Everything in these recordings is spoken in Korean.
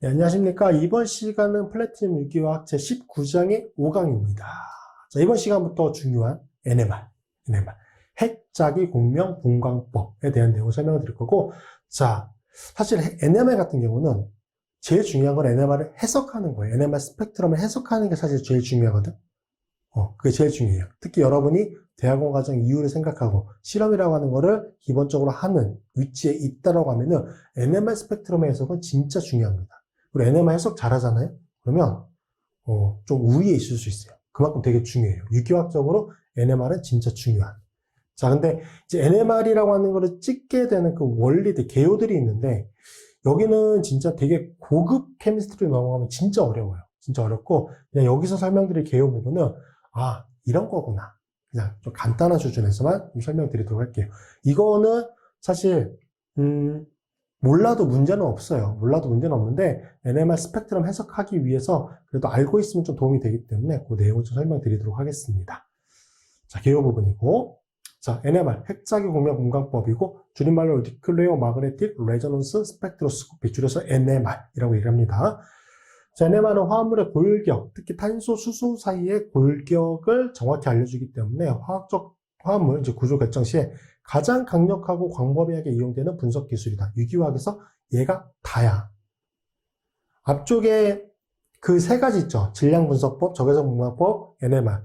네, 안녕하십니까. 이번 시간은 플래티넘 유기화학 제19장의 5강입니다. 자, 이번 시간부터 중요한 NMR, NMR. 핵자기 공명 분광법에 대한 내용을 설명을 드릴 거고, 자, 사실 NMR 같은 경우는 제일 중요한 건 NMR을 해석하는 거예요. NMR 스펙트럼을 해석하는 게 사실 제일 중요하거든. 어, 그게 제일 중요해요. 특히 여러분이 대학원 과정 이후를 생각하고 실험이라고 하는 거를 기본적으로 하는 위치에 있다라고 하면은 NMR 스펙트럼의 해석은 진짜 중요합니다. 그리고 NMR 해석 잘하잖아요? 그러면, 어, 좀 우위에 있을 수 있어요. 그만큼 되게 중요해요. 유기화학적으로 NMR은 진짜 중요한. 자, 근데 이제 NMR이라고 하는 거를 찍게 되는 그 원리들, 개요들이 있는데, 여기는 진짜 되게 고급 케미스트리 넘어가면 진짜 어려워요. 진짜 어렵고, 그냥 여기서 설명드릴 개요 부분은, 아, 이런 거구나. 그냥 좀 간단한 수준에서만 좀 설명드리도록 할게요. 이거는 사실, 음, 몰라도 문제는 없어요. 몰라도 문제는 없는데, NMR 스펙트럼 해석하기 위해서 그래도 알고 있으면 좀 도움이 되기 때문에 그 내용을 좀 설명드리도록 하겠습니다. 자, 개요 부분이고, 자, NMR, 핵자기 공명 분광법이고, 줄임말로 Nucleo Magnetic Resonance Spectroscopy, 줄여서 NMR이라고 얘기를 합니다. 자, NMR은 화합물의 골격, 특히 탄소, 수소 사이의 골격을 정확히 알려주기 때문에 화학적 화합물, 이제 구조 결정 시에 가장 강력하고 광범위하게 이용되는 분석 기술이다. 유기화학에서 얘가 다야. 앞쪽에 그 세 가지 있죠. 질량 분석법, 적외선 분광법, NMR.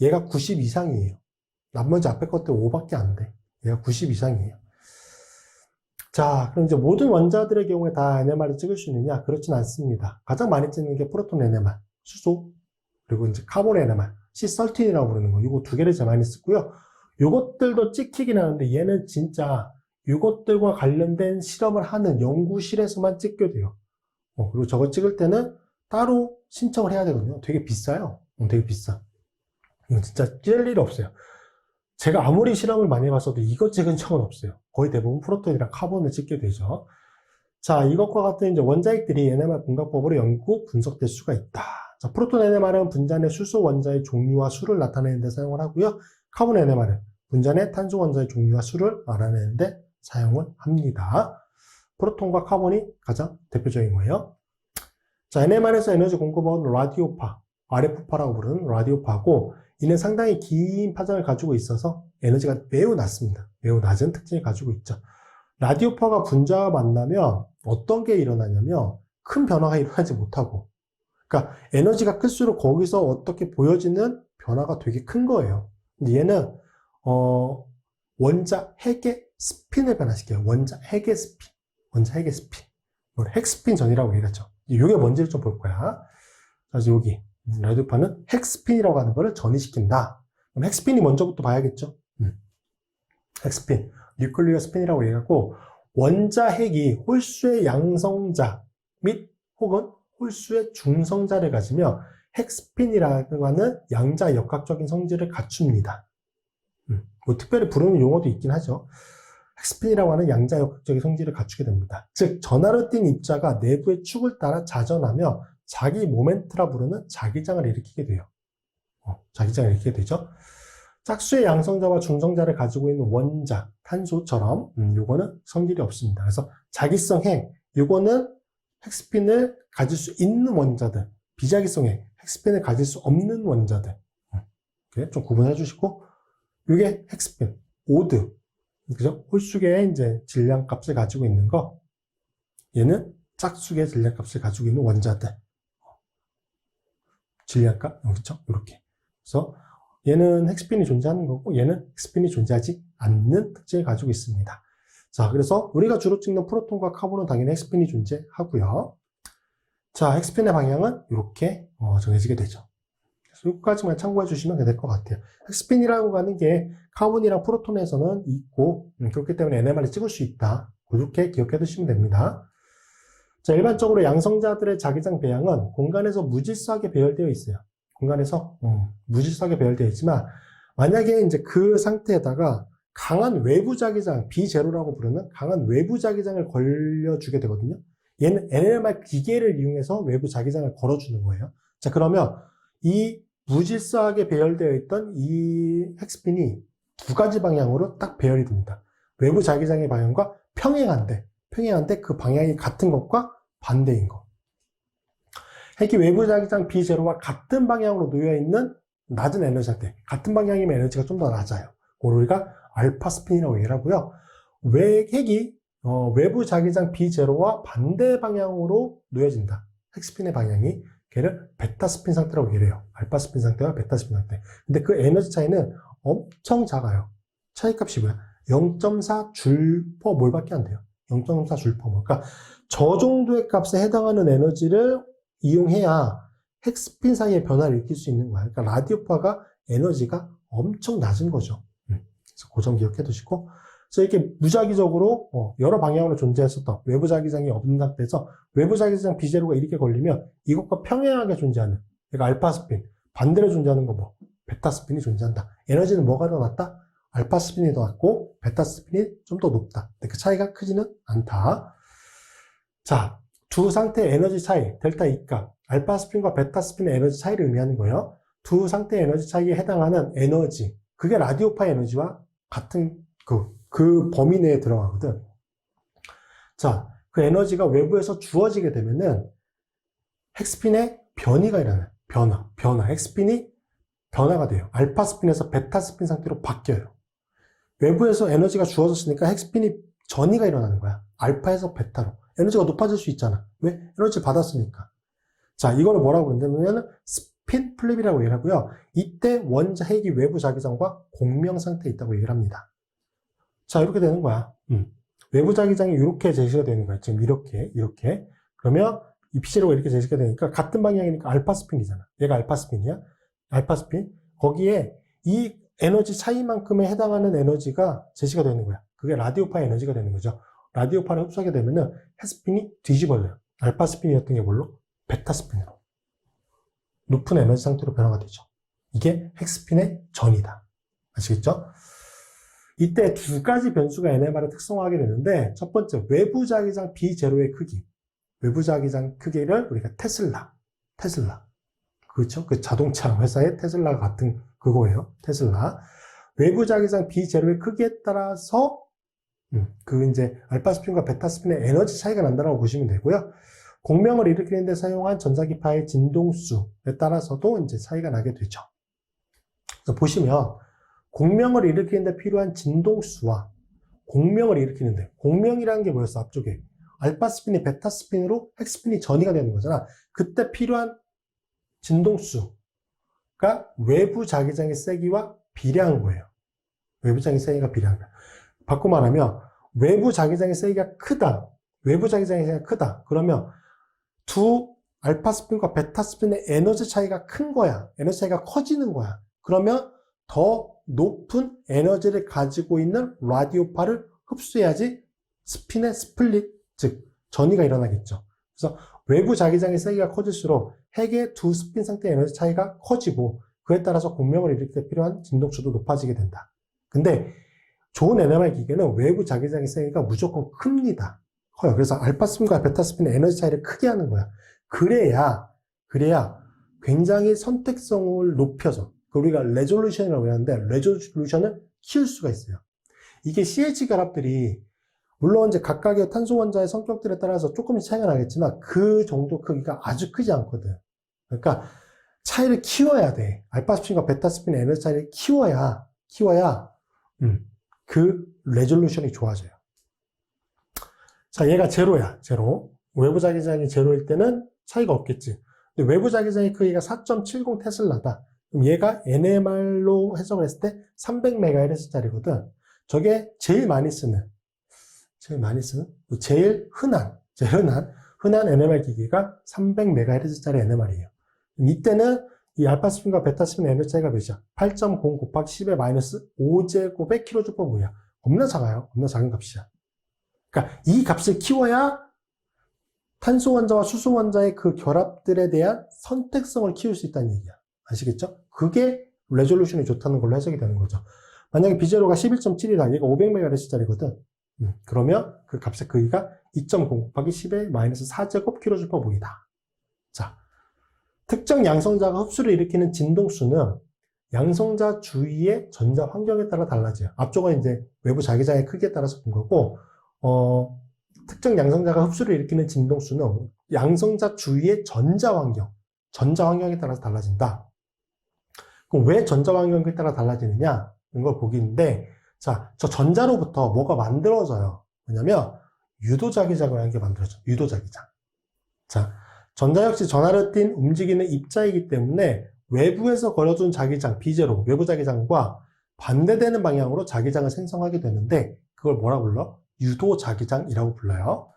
얘가 90 이상이에요. 나머지 앞에 것들 5밖에 안 돼. 얘가 90 이상이에요. 자, 그럼 이제 모든 원자들의 경우에 다 NMR을 찍을 수 있느냐? 그렇진 않습니다. 가장 많이 찍는 게 프로톤 NMR, 수소, 그리고 이제 카본 NMR, C13이라고 부르는 거. 이거 두 개를 제일 많이 쓰고요. 이것들도 찍히긴 하는데 얘는 진짜 이것들과 관련된 실험을 하는 연구실에서만 찍게 돼요. 어, 그리고 저거 찍을 때는 따로 신청을 해야 되거든요. 되게 비싸요. 어, 되게 비싸. 이거 진짜 찔 일이 없어요. 제가 아무리 실험을 많이 해봤어도 이거 찍은 적은 없어요. 거의 대부분 프로톤이랑 카본을 찍게 되죠. 자, 이것과 같은 이제 원자핵들이 NMR 분광법으로 연구 분석될 수가 있다. 자, 프로톤 NMR은 분자의 수소 원자의 종류와 수를 나타내는 데 사용을 하고요. 카본 NMR은 분자의 탄소 원자의 종류와 수를 알아내는 데 사용을 합니다. 프로톤과 카본이 가장 대표적인 거예요. 자, NMR에서 에너지 공급은 라디오파, RF파라고 부르는 라디오파고 이는 상당히 긴 파장을 가지고 있어서 에너지가 매우 낮습니다. 매우 낮은 특징을 가지고 있죠. 라디오파가 분자와 만나면 어떤 게 일어나냐면 큰 변화가 일어나지 못하고 그러니까 에너지가 클수록 거기서 어떻게 보여지는 변화가 되게 큰 거예요. 얘는 어, 원자 핵의 스핀을 변화시켜요. 원자 핵의 스핀. 원자 핵의 스핀. 이걸 핵스핀 전이라고 얘기하죠. 이게 뭔지를 좀 볼 거야. 그래서 여기 라디오파는 핵스핀이라고 하는 것을 전이시킨다. 그럼 핵스핀이 먼저부터 봐야겠죠? 음. 핵스핀, 뉴클리어 스핀이라고 얘기하고 원자 핵이 홀수의 양성자 및 혹은 홀수의 중성자를 가지며 핵스핀이라고 하는 양자 역학적인 성질을 갖춥니다. 음. 뭐 특별히 부르는 용어도 있긴 하죠. 핵스핀이라고 하는 양자 역학적인 성질을 갖추게 됩니다. 즉 전하를 띤 입자가 내부의 축을 따라 자전하며 자기 모멘트라 부르는 자기장을 일으키게 돼요. 어, 자기장을 일으키게 되죠. 짝수의 양성자와 중성자를 가지고 있는 원자, 탄소처럼 음, 요거는 성질이 없습니다. 그래서 자기성 핵, 요거는 핵스핀을 가질 수 있는 원자들, 비자기성 핵, 핵스핀을 가질 수 없는 원자들. 음, 이렇게 좀 구분해 주시고 요게 핵스핀, 오드, 그죠? 홀수계의 이제 질량값을 가지고 있는 거. 얘는 짝수계의 질량값을 가지고 있는 원자들. 질량값, 그렇죠? 이렇게. 그래서 얘는 핵스핀이 존재하는 거고 얘는 핵스핀이 존재하지 않는 특징을 가지고 있습니다. 자, 그래서 우리가 주로 찍는 프로톤과 카본은 당연히 핵스핀이 존재하고요. 자, 핵스핀의 방향은 이렇게 어, 정해지게 되죠. 그래서 여기까지만 참고해 주시면 될 것 같아요. 핵스핀이라고 하는 게 카본이랑 프로톤에서는 있고 음, 그렇기 때문에 NMR을 찍을 수 있다. 그렇게 기억해 두시면 됩니다. 자, 일반적으로 양성자들의 자기장 배양은 공간에서 무질서하게 배열되어 있어요. 공간에서 음, 무질서하게 배열되어 있지만 만약에 이제 그 상태에다가 강한 외부 자기장, 비제로라고 부르는 강한 외부 자기장을 걸려주게 되거든요. 얘는 NMR 기계를 이용해서 외부 자기장을 걸어주는 거예요. 자, 그러면 이 무질서하게 배열되어 있던 이 핵스핀이 두 가지 방향으로 딱 배열이 됩니다. 외부 자기장의 방향과 평행한데, 평행한데 그 방향이 같은 것과 반대인 거. 핵이 외부 자기장 B0와 같은 방향으로 놓여 있는 낮은 에너지 상태. 같은 방향이면 에너지가 좀 더 낮아요. 그걸 우리가 알파 스핀이라고 얘기를 하고요. 왜 핵이 어, 외부 자기장 B0와 반대 방향으로 놓여진다. 핵스핀의 방향이 걔를 베타 스핀 상태라고 얘기를 해요. 알파 스핀 상태와 베타 스핀 상태. 근데 그 에너지 차이는 엄청 작아요. 차이 값이 뭐야? 0.4 줄퍼 몰밖에 안 돼요. 0.4 줄퍼 몰. 그러니까 저 정도의 값에 해당하는 에너지를 이용해야 핵스핀 사이의 변화를 일으킬 수 있는 거야. 그러니까 라디오파가 에너지가 엄청 낮은 거죠. 음. 그래서 그점 기억해 두시고. 그래서 이렇게 무작위적으로 어, 여러 방향으로 존재했었던 외부 자기장이 없는 상태에서 외부 자기장 비제로가 이렇게 걸리면 이것과 평행하게 존재하는 그러니까 알파 스핀 반대로 존재하는 거 뭐? 베타 스핀이 존재한다. 에너지는 뭐가 더 낮다? 알파 스핀이 더 낮고 베타 스핀이 좀 더 높다. 그 차이가 크지는 않다. 자, 두 상태의 에너지 차이, 델타 E 값, 알파 스핀과 베타 스핀의 에너지 차이를 의미하는 거예요. 두 상태의 에너지 차이에 해당하는 에너지, 그게 라디오파 에너지와 같은 그, 그 범위 내에 들어가거든. 자, 그 에너지가 외부에서 주어지게 되면은 핵스핀의 변이가 일어나요. 변화, 변화. 핵스핀이 변화가 돼요. 알파 스핀에서 베타 스핀 상태로 바뀌어요. 외부에서 에너지가 주어졌으니까 핵스핀이 전이가 일어나는 거야. 알파에서 베타로. 에너지가 높아질 수 있잖아. 왜? 에너지를 받았으니까. 자, 이거를 뭐라고 그러냐면 스핀 플립이라고 얘기를 하고요. 이때 원자 핵이 외부 자기장과 공명 상태에 있다고 얘기를 합니다. 자, 이렇게 되는 거야. 음. 외부 자기장이 이렇게 제시가 되는 거야. 지금 이렇게, 이렇게. 그러면 이 피제로가 이렇게 제시가 되니까 같은 방향이니까 알파 스핀이잖아. 얘가 알파 스핀이야. 알파 스핀. 거기에 이 에너지 차이만큼에 해당하는 에너지가 제시가 되는 거야. 그게 라디오파 에너지가 되는 거죠. 라디오파를 흡수하게 되면은 헤스핀이 뒤집어져요. 알파 스핀이었던 게 뭘로? 베타 스핀으로. 높은 에너지 상태로 변화가 되죠. 이게 핵스핀의 전이다. 아시겠죠? 이때 두 가지 변수가 NMR을 특성화하게 되는데 첫 번째 외부 자기장 B0의 크기. 외부 자기장 크기를 우리가 테슬라, 테슬라. 그렇죠? 그 자동차 회사의 테슬라 같은 그거예요. 테슬라. 외부 자기장 B0의 크기에 따라서 음, 그 이제 알파 스핀과 베타 스핀의 에너지 차이가 난다고 보시면 되고요. 공명을 일으키는 데 사용한 전자기파의 진동수에 따라서도 이제 차이가 나게 되죠. 그래서 보시면 공명을 일으키는 데 필요한 진동수와 공명을 일으키는데 공명이라는 게 뭐였어? 앞쪽에 알파 스핀이 베타 스핀으로 핵 스핀이 전이가 되는 거잖아. 그때 필요한 진동수가 외부 자기장의 세기와 비례한 거예요. 외부 자기장의 세기가 비례한 거야. 바꿔 말하면 외부 자기장의 세기가 크다. 외부 자기장의 세기가 크다. 그러면 두 알파 스핀과 베타 스핀의 에너지 차이가 큰 거야. 에너지 차이가 커지는 거야. 그러면 더 높은 에너지를 가지고 있는 라디오파를 흡수해야지 스핀의 스플릿, 즉 전이가 일어나겠죠. 그래서 외부 자기장의 세기가 커질수록 핵의 두 스핀 상태의 에너지 차이가 커지고 그에 따라서 공명을 일으킬 때 필요한 진동수도 높아지게 된다. 근데 좋은 NMR 기계는 외부 자기장의 세기가 무조건 큽니다. 커요. 그래서 알파 스핀과 베타 스핀의 에너지 차이를 크게 하는 거야. 그래야, 그래야 굉장히 선택성을 높여서, 그 우리가 레졸루션이라고 하는데, 레졸루션을 키울 수가 있어요. 이게 CH 결합들이, 물론 이제 각각의 탄소 원자의 성격들에 따라서 조금씩 차이가 나겠지만, 그 정도 크기가 아주 크지 않거든. 그러니까, 차이를 키워야 돼. 알파 스핀과 베타 스핀의 에너지 차이를 키워야, 키워야, 음, 그 레졸루션이 좋아져요. 자, 얘가 제로야, 제로. 외부 자기장이 제로일 때는 차이가 없겠지. 근데 외부 자기장의 크기가 4.70 테슬라다. 그럼 얘가 NMR로 해석을 했을 때 300MHz짜리거든. 저게 제일 많이 쓰는, 제일 많이 쓰는, 제일 흔한, 제일 흔한, 흔한 NMR 기기가 300MHz짜리 NMR이에요. 이때는 이 알파 스핀과 베타 스핀의 에너지 차이가 몇이야? 8.0 곱하기 10의 마이너스 5제곱의 킬로주 퍼 뭐야? 겁나 작아요. 겁나 작은 값이야. 그러니까 이 값을 키워야 탄소 원자와 수소 원자의 그 결합들에 대한 선택성을 키울 수 있다는 얘기야. 아시겠죠? 그게 레졸루션이 좋다는 걸로 해석이 되는 거죠. 만약에 비제로가 11.7이다. 얘가 500MHz짜리거든. 음, 그러면 그 값의 크기가 2.0 곱하기 10의 마이너스 4제곱 킬로주 퍼 보이다. 자, 특정 양성자가 흡수를 일으키는 진동수는 양성자 주위의 전자 환경에 따라 달라져요. 앞쪽은 이제 외부 자기장의 크기에 따라서 본 거고, 어, 특정 양성자가 흡수를 일으키는 진동수는 양성자 주위의 전자 환경, 전자 환경에 따라서 달라진다. 왜 전자 환경에 따라 달라지느냐? 이런 걸 보기인데, 자, 저 전자로부터 뭐가 만들어져요. 뭐냐면, 유도자기장이라는 게 만들어져. 유도자기장. 자, 전자 역시 전하를 띤 움직이는 입자이기 때문에 외부에서 걸어준 자기장, 비제로, 외부 자기장과 반대되는 방향으로 자기장을 생성하게 되는데, 그걸 뭐라 불러? 유도자기장이라고 불러요.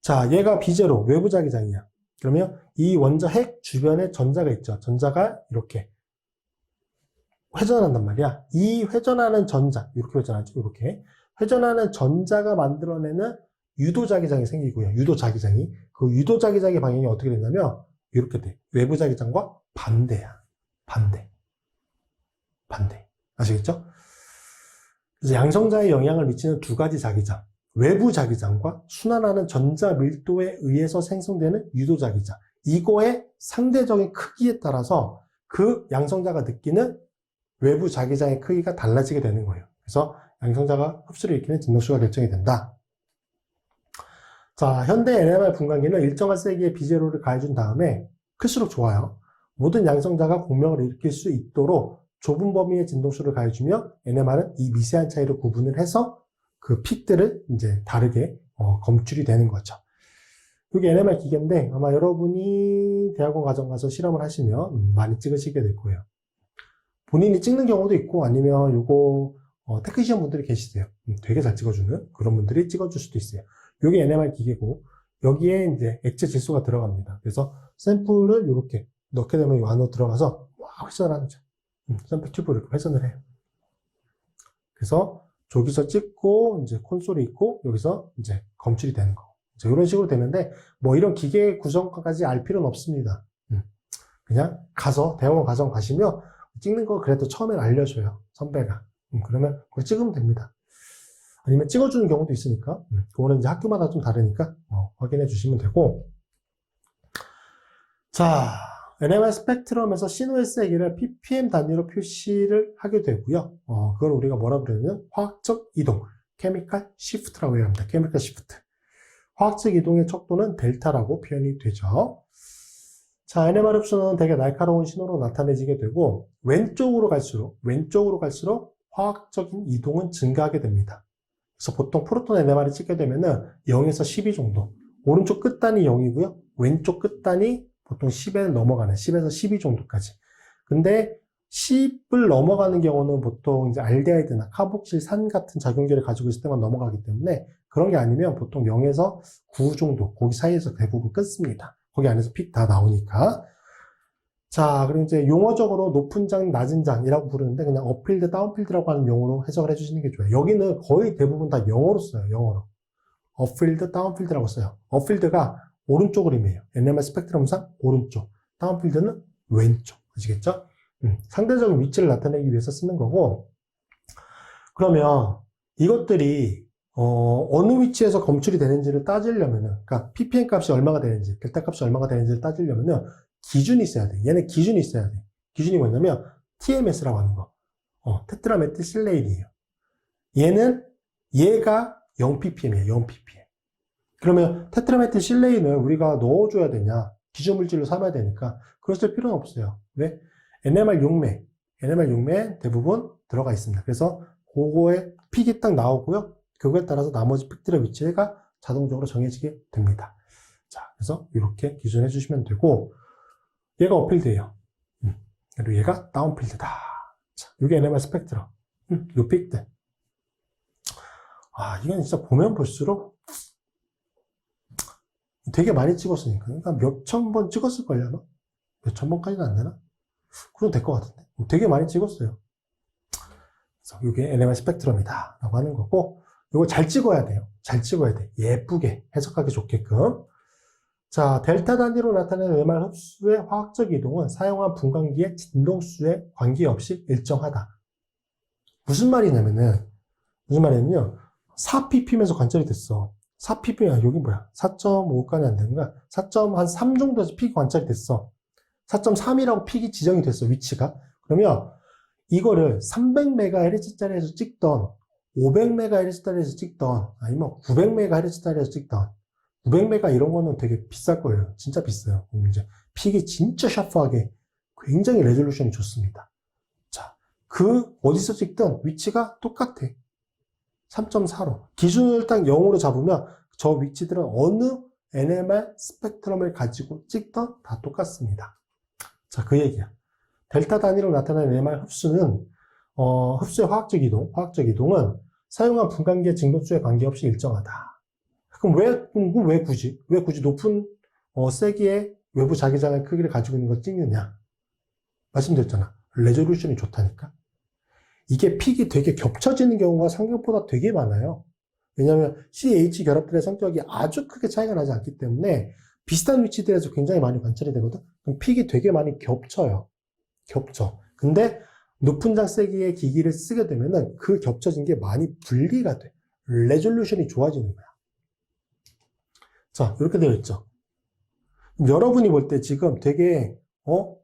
자, 얘가 비제로, 외부 자기장이야. 그러면 이 원자 핵 주변에 전자가 있죠. 전자가 이렇게 회전한단 말이야. 이 회전하는 전자, 이렇게 회전하죠. 이렇게. 회전하는 전자가 만들어내는 유도 자기장이 생기고요. 유도 자기장이. 그 유도 자기장의 방향이 어떻게 되냐면, 이렇게 돼. 외부 자기장과 반대야. 반대. 반대. 아시겠죠? 그래서 양성자에 영향을 미치는 두 가지 자기장. 외부 자기장과 순환하는 전자 밀도에 의해서 생성되는 유도 자기장. 이거의 상대적인 크기에 따라서 그 양성자가 느끼는 외부 자기장의 크기가 달라지게 되는 거예요. 그래서 양성자가 흡수를 일으키는 진동수가 결정이 된다. 자, 현대 NMR 분광기는 일정한 세기의 비제로를 가해준 다음에 클수록 좋아요. 모든 양성자가 공명을 일으킬 수 있도록 좁은 범위의 진동수를 가해주며 NMR은 이 미세한 차이로 구분을 해서 그 픽들을 이제 다르게 어, 검출이 되는 거죠. 이게 NMR 기계인데 아마 여러분이 대학원 과정 가서 실험을 하시면 음, 많이 찍으시게 될 거예요. 본인이 찍는 경우도 있고 아니면 요거 어, 테크니션 분들이 계시세요. 음, 되게 잘 찍어주는 그런 분들이 찍어줄 수도 있어요. 요게 NMR 기계고 여기에 이제 액체 질소가 들어갑니다. 그래서 샘플을 이렇게 넣게 되면 이 안으로 들어가서 막 회전하는 거죠. 음, 샘플 튜브를 이렇게 회전을 해요. 그래서 저기서 찍고 이제 콘솔이 있고 여기서 이제 검출이 되는 거. 이제 이런 식으로 되는데 뭐 이런 기계 구성까지 알 필요는 없습니다. 음, 그냥 가서 대학원 과정 가시면 찍는 거 그래도 처음엔 알려줘요 선배가. 음, 그러면 그걸 찍으면 됩니다. 아니면 찍어주는 경우도 있으니까 음, 그거는 이제 학교마다 좀 다르니까 어, 확인해 주시면 되고 자 NMR 스펙트럼에서 신호의 세기를 ppm 단위로 표시를 하게 되고요. 어, 그걸 우리가 뭐라 그러냐면 화학적 이동, 케미칼 시프트라고 해야 합니다. 케미칼 시프트. 화학적 이동의 척도는 델타라고 표현이 되죠. 자, NMR 흡수는 되게 날카로운 신호로 나타내지게 되고 왼쪽으로 갈수록 왼쪽으로 갈수록 화학적인 이동은 증가하게 됩니다. 그래서 보통 프로톤 NMR이 찍게 되면은 0에서 12 정도. 오른쪽 끝단이 0이고요. 왼쪽 끝단이 보통 10에 넘어가는 10에서 12 정도까지. 근데 10을 넘어가는 경우는 보통 이제 알데하이드나 카복실산 같은 작용기를 가지고 있을 때만 넘어가기 때문에 그런 게 아니면 보통 0에서 9 정도, 거기 사이에서 대부분 끊습니다. 거기 안에서 픽 다 나오니까. 자, 그리고 이제 용어적으로 높은 장, 낮은 장이라고 부르는데 그냥 어필드, 다운필드라고 하는 용어로 해석을 해주시는 게 좋아요. 여기는 거의 대부분 다 영어로 써요, 영어로. 어필드, 다운필드라고 써요. 어필드가 오른쪽 그림이에요. NMR 스펙트럼상 오른쪽. 다운필드는 왼쪽. 아시겠죠? 음, 상대적인 위치를 나타내기 위해서 쓰는 거고, 그러면 이것들이, 어, 어느 위치에서 검출이 되는지를 따지려면은, 그러니까 ppm 값이 얼마가 되는지, 델타 값이 얼마가 되는지를 따지려면은 기준이 있어야 돼. 얘는 기준이 있어야 돼. 기준이 뭐냐면 TMS라고 하는 거. 어, 테트라메틸 실레인이에요. 얘는 얘가 0ppm이에요. 0ppm. 그러면 테트라메틸 실레인을 우리가 넣어줘야 되냐? 기존 물질로 삼아야 되니까 그럴 필요는 없어요. 왜? NMR 6매, NMR 6매 대부분 들어가 있습니다. 그래서 그거에 픽이 딱 나오고요. 그거에 따라서 나머지 픽들의 위치가 자동적으로 정해지게 됩니다. 자, 그래서 이렇게 기준해 주시면 되고 얘가 어필드예요. 음, 그리고 얘가 다운필드다. 자, 이게 NMR 스펙트럼. 음, 요 픽들. 아, 이건 진짜 보면 볼수록 되게 많이 찍었으니까. 그러니까 몇천 번 찍었을걸요, 아마? 몇천 번까지는 안 되나? 그럼 될것 같은데. 되게 많이 찍었어요. 그래서 이게 NMR 스펙트럼이다. 라고 하는 거고, 이거 잘 찍어야 돼요. 잘 찍어야 돼. 예쁘게 해석하기 좋게끔. 자, 델타 단위로 나타내는 NMR 흡수의 화학적 이동은 사용한 분광기의 진동수에 관계없이 일정하다. 무슨 말이냐면은, 무슨 말이냐면요. 4ppm에서 관찰이 됐어. 4ppm, 여기 뭐야? 4.5까지 안 되는 거야? 4.3 정도에서 픽이 관찰이 됐어. 4.3이라고 픽이 지정이 됐어, 위치가. 그러면 이거를 300MHz짜리에서 찍던 500MHz짜리에서 찍던, 아니면 900MHz짜리에서 찍던, 900메가 이런 거는 되게 비쌀 거예요. 진짜 비싸요. 이제 픽이 진짜 샤프하게 굉장히 레졸루션이 좋습니다. 자, 그 어디서 찍든 위치가 똑같아. 3.45. 기준을 딱 0으로 잡으면 저 위치들은 어느 NMR 스펙트럼을 가지고 찍던 다 똑같습니다. 자, 그 얘기야. 델타 단위로 나타나는 NMR 흡수는 어, 흡수의 화학적 이동, 화학적 이동은 사용한 분광기의 증도수에 관계없이 일정하다. 그럼 왜, 그럼 왜 굳이? 왜 굳이 높은 어, 세기의 외부 자기장의 크기를 가지고 있는 걸 찍느냐? 말씀드렸잖아. 레졸루션이 좋다니까. 이게 픽이 되게 겹쳐지는 경우가 생각보다 되게 많아요. 왜냐하면 CH 결합들의 성격이 아주 크게 차이가 나지 않기 때문에 비슷한 위치들에서 굉장히 많이 관찰이 되거든. 그럼 픽이 되게 많이 겹쳐요. 겹쳐. 근데 높은 장 세기의 기기를 쓰게 되면은 그 겹쳐진 게 많이 분리가 돼. 레졸루션이 좋아지는 거야. 자, 이렇게 되어 있죠. 여러분이 볼 때 지금 되게, 어?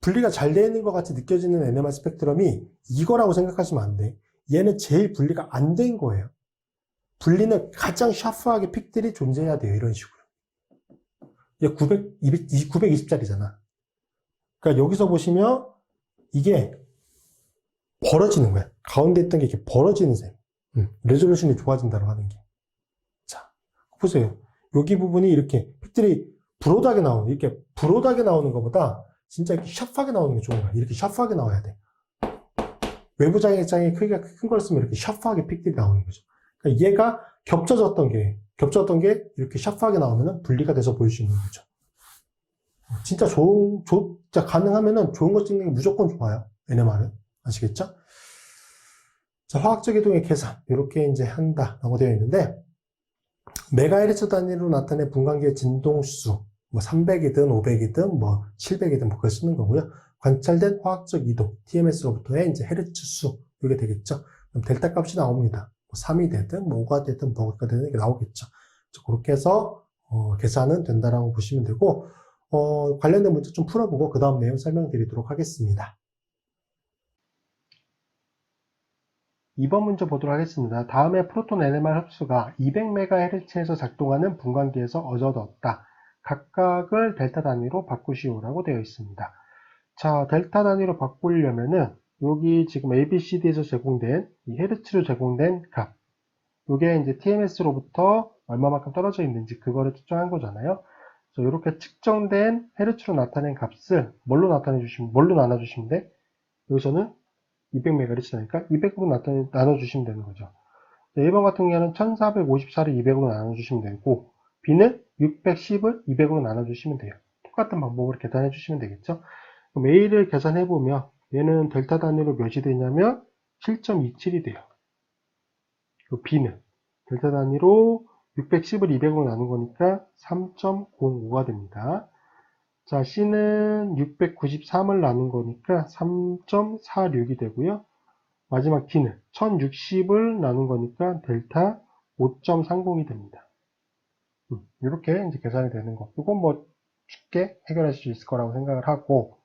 분리가 잘 되어 있는 것 같이 느껴지는 NMR 스펙트럼이 이거라고 생각하시면 안 돼. 얘는 제일 분리가 안 된 거예요. 분리는 가장 샤프하게 픽들이 존재해야 돼요. 이런 식으로. 얘 900, 920짜리잖아. 그러니까 여기서 보시면 이게 벌어지는 거야. 가운데 있던 게 이렇게 벌어지는 셈. 음, 레졸루션이 좋아진다고 하는 게. 자, 보세요. 여기 부분이 이렇게 픽들이 브로드하게 나오는, 이렇게 브로드하게 나오는 것보다 진짜 이렇게 샤프하게 나오는 게 좋은 거야. 이렇게 샤프하게 나와야 돼. 외부 장애장의 크기가 큰 걸 쓰면 이렇게 샤프하게 픽들이 나오는 거죠. 그러니까 얘가 겹쳐졌던 게, 겹쳐졌던 게 이렇게 샤프하게 나오면 분리가 돼서 보일 수 있는 거죠. 진짜 좋은, 좋, 진짜 가능하면은 좋은 거 찍는 게 무조건 좋아요. NMR은. 아시겠죠? 자, 화학적 이동의 계산. 이렇게 이제 한다라고 되어 있는데, 메가헤르츠 단위로 나타낸 분광기의 진동수, 뭐 300이든 500이든 뭐 700이든 뭐 그걸 쓰는 거고요. 관찰된 화학적 이동, TMS로부터의 이제 헤르츠 수, 이게 되겠죠. 그럼 델타 값이 나옵니다. 뭐 3이 되든 뭐 5가 되든 뭐가 되든 이게 나오겠죠. 그렇게 해서 어, 계산은 된다라고 보시면 되고 어, 관련된 문제 좀 풀어보고 그 다음 내용 설명드리도록 하겠습니다. 2번 문제 보도록 하겠습니다. 다음에 프로톤 NMR 흡수가 200MHz에서 작동하는 분광기에서 어져졌다. 각각을 델타 단위로 바꾸시오라고 되어 있습니다. 자, 델타 단위로 바꾸려면은 여기 지금 ABCD에서 제공된 이 헤르츠로 제공된 값, 이게 이제 TMS로부터 얼마만큼 떨어져 있는지 그거를 측정한 거잖아요. 그래서 이렇게 측정된 헤르츠로 나타낸 값을 뭘로 나타내 주시면 뭘로 나눠 주시면 돼? 여기서는 200MHz니까 200으로 나눠 주시면 되는 거죠. 1번 같은 경우는 1454를 200으로 나눠 주시면 되고 B는 610을 200으로 나눠 주시면 돼요. 똑같은 방법으로 계산해 주시면 되겠죠. 그럼 A를 계산해 보면 얘는 델타 단위로 몇이 되냐면 7.27이 돼요. 그리고 B는 델타 단위로 610을 200으로 나눈 거니까 3.05가 됩니다. 자, C는 693을 나눈 거니까 3.46이 되고요. 마지막 D는 1060을 나눈 거니까 델타 5.30이 됩니다. 음, 이렇게 이제 계산이 되는 거. 이건 뭐 쉽게 해결할 수 있을 거라고 생각을 하고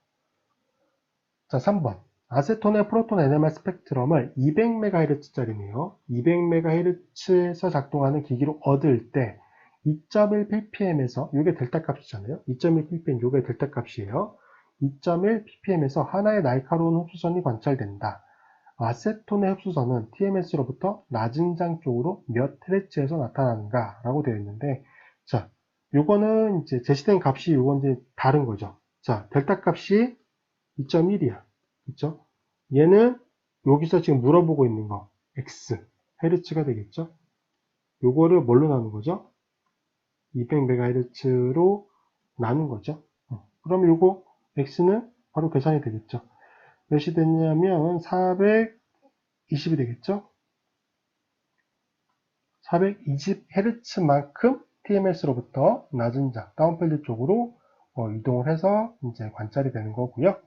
자, 3번. 아세톤의 프로톤 NMR 스펙트럼을 200MHz짜리네요. 200MHz에서 작동하는 기기로 얻을 때 2.1 ppm에서 이게 델타 값이잖아요. 2.1 ppm 이게 델타 값이에요. 2.1 ppm에서 하나의 날카로운 흡수선이 관찰된다. 아세톤의 흡수선은 TMS로부터 낮은 장 쪽으로 몇 헤르츠에서 나타나는가 라고 되어 있는데 자, 요거는 이제 제시된 값이 요건 이제 다른 거죠. 자, 델타 값이 2.1이야. 그쵸? 얘는 여기서 지금 물어보고 있는 거 x 헤르츠가 되겠죠? 요거를 뭘로 나눈 거죠? 200MHz로 나눈 거죠. 어, 그럼 요거 x는 바로 계산이 되겠죠. 몇이 됐냐면 420이 되겠죠. 420Hz만큼 TMS로부터 낮은 자, 다운필드 쪽으로 어, 이동을 해서 이제 관찰이 되는 거고요.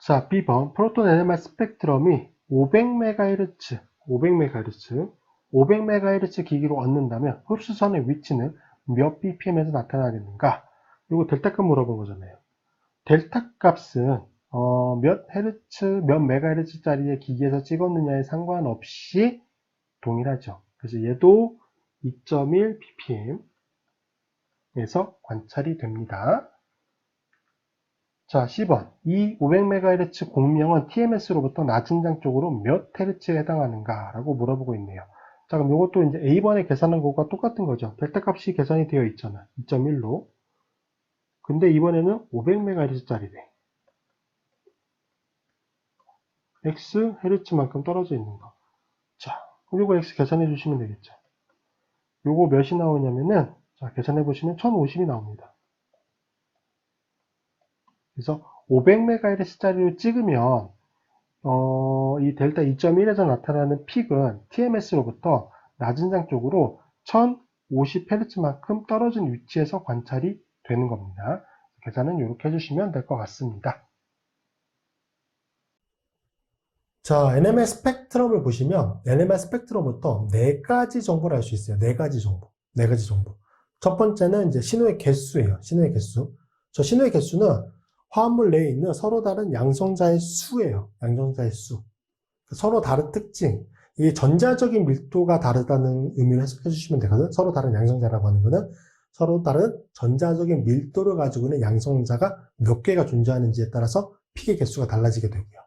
자, B번 프로톤 NMR 스펙트럼이 500MHz, 500MHz, 500MHz 기기로 얻는다면 흡수선의 위치는 몇 BPM에서 나타나겠는가? 이거 델타 값 물어본 거잖아요. 델타 값은 어, 몇 헤르츠, 몇 메가헤르츠짜리의 기기에서 찍었느냐에 상관없이 동일하죠. 그래서 얘도 2.1 ppm에서 관찰이 됩니다. 자, 10번. 이 500MHz 공명은 TMS로부터 낮은 장 쪽으로 몇 헤르츠에 해당하는가? 라고 물어보고 있네요. 자, 그럼 이것도 이제 A번에 계산한 것과 똑같은 거죠. 델타 값이 계산이 되어 있잖아. 2.1로. 근데 이번에는 500MHz짜리래. X 헤르츠만큼 떨어져 있는 거. 자, 그럼 이거 X 계산해 주시면 되겠죠. 요거 몇이 나오냐면은, 자, 계산해 보시면 1050이 나옵니다. 그래서 500MHz짜리로 찍으면 어, 이 델타 2.1에서 나타나는 픽은 TMS로부터 낮은 장 쪽으로 1050Hz만큼 떨어진 위치에서 관찰이 되는 겁니다. 계산은 이렇게 해주시면 될 것 같습니다. 자, NMR 스펙트럼을 보시면 NMR 스펙트럼부터 네 가지 정보를 알 수 있어요. 네 가지 정보. 네 가지 정보. 첫 번째는 이제 신호의 개수예요. 신호의 개수. 저 신호의 개수는 화합물 내에 있는 서로 다른 양성자의 수예요. 양성자의 수. 서로 다른 특징. 이게 전자적인 밀도가 다르다는 의미로 해석해 주시면 되거든. 서로 다른 양성자라고 하는 거는 서로 다른 전자적인 밀도를 가지고 있는 양성자가 몇 개가 존재하는지에 따라서 픽의 개수가 달라지게 되고요.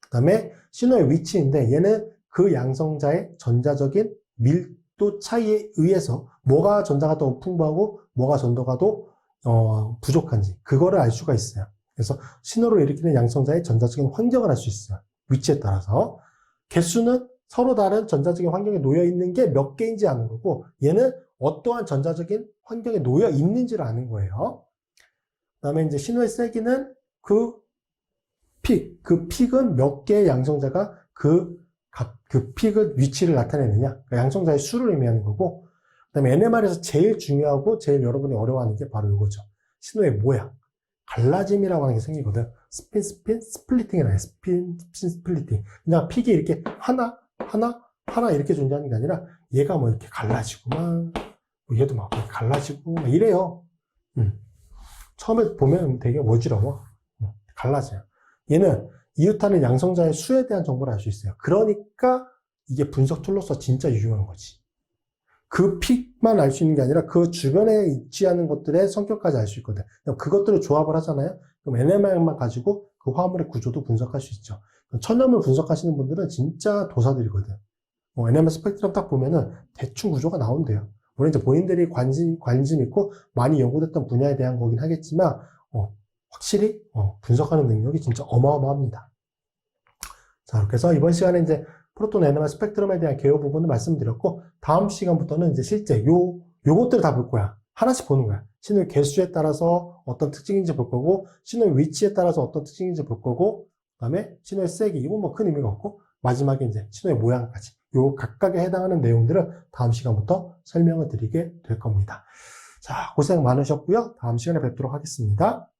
그 다음에 신호의 위치인데 얘는 그 양성자의 전자적인 밀도 차이에 의해서 뭐가 전자가 더 풍부하고 뭐가 전도가 더 어, 부족한지 그거를 알 수가 있어요. 그래서 신호를 일으키는 양성자의 전자적인 환경을 알 수 있어요. 위치에 따라서. 개수는 서로 다른 전자적인 환경에 놓여 있는 게 몇 개인지 아는 거고, 얘는 어떠한 전자적인 환경에 놓여 있는지를 아는 거예요. 그 다음에 이제 신호의 세기는 그 픽, 그 픽은 몇 개의 양성자가 그, 각- 그 픽의 위치를 나타내느냐. 그 양성자의 수를 의미하는 거고, 그 다음에 NMR에서 제일 중요하고 제일 여러분이 어려워하는 게 바로 이거죠. 신호의 모양. 갈라짐이라고 하는 게 생기거든. 스핀, 스핀, 스플리팅이 나요. 스핀, 스핀, 스플리팅. 그냥 픽이 이렇게 하나, 하나, 하나 이렇게 존재하는 게 아니라 얘가 뭐 이렇게 갈라지고 막, 뭐 얘도 막 갈라지고 막 이래요. 음. 처음에 보면 되게 어지러워. 음, 갈라져요. 얘는 이웃하는 양성자의 수에 대한 정보를 알 수 있어요. 그러니까 이게 분석 툴로서 진짜 유용한 거지. 그 픽만 알 수 있는 게 아니라 그 주변에 위치하는 것들의 성격까지 알 수 있거든. 그럼 그것들을 조합을 하잖아요. 그럼 NMR만 가지고 그 화물의 구조도 분석할 수 있죠. 천연물 분석하시는 분들은 진짜 도사들이거든. 뭐 NMR 스펙트럼 딱 보면은 대충 구조가 나온대요. 물론 이제 본인들이 관심, 관심 있고 많이 연구됐던 분야에 대한 거긴 하겠지만, 어, 확실히, 어, 분석하는 능력이 진짜 어마어마합니다. 자, 해서 이번 시간에 이제 프로톤 NMR 스펙트럼에 대한 개요 부분을 말씀드렸고, 다음 시간부터는 이제 실제 요, 요것들을 다 볼 거야. 하나씩 보는 거야. 신호의 개수에 따라서 어떤 특징인지 볼 거고, 신호의 위치에 따라서 어떤 특징인지 볼 거고, 그 다음에 신호의 세기, 이건 뭐 큰 의미가 없고, 마지막에 이제 신호의 모양까지. 요 각각에 해당하는 내용들을 다음 시간부터 설명을 드리게 될 겁니다. 자, 고생 많으셨고요. 다음 시간에 뵙도록 하겠습니다.